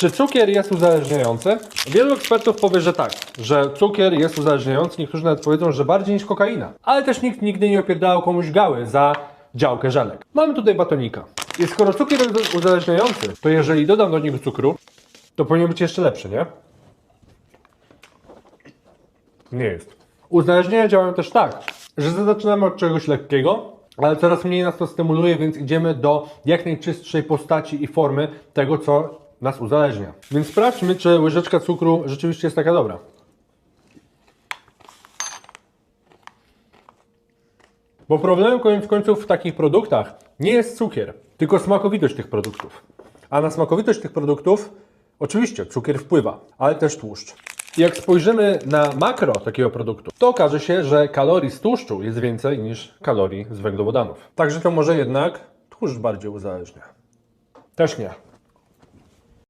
Czy cukier jest uzależniający? Wielu ekspertów powie, że tak, że cukier jest uzależniający. Niektórzy nawet powiedzą, że bardziej niż kokaina. Ale też nikt nigdy nie opierdalał komuś gały za działkę żelek. Mamy tutaj batonika. I skoro cukier jest uzależniający, to jeżeli dodam do niego cukru, to powinien być jeszcze lepszy, nie? Nie jest. Uzależnienia działają też tak, że zaczynamy od czegoś lekkiego, ale coraz mniej nas to stymuluje, więc idziemy do jak najczystszej postaci i formy tego, co nas uzależnia. Więc sprawdźmy, czy łyżeczka cukru rzeczywiście jest taka dobra. Bo problemem koniec końców w takich produktach nie jest cukier, tylko smakowitość tych produktów. A na smakowitość tych produktów oczywiście cukier wpływa, ale też tłuszcz. I Jak spojrzymy na makro takiego produktu, to okaże się, że kalorii z tłuszczu jest więcej niż kalorii z węglowodanów. Także to może jednak tłuszcz bardziej uzależnia. Też nie.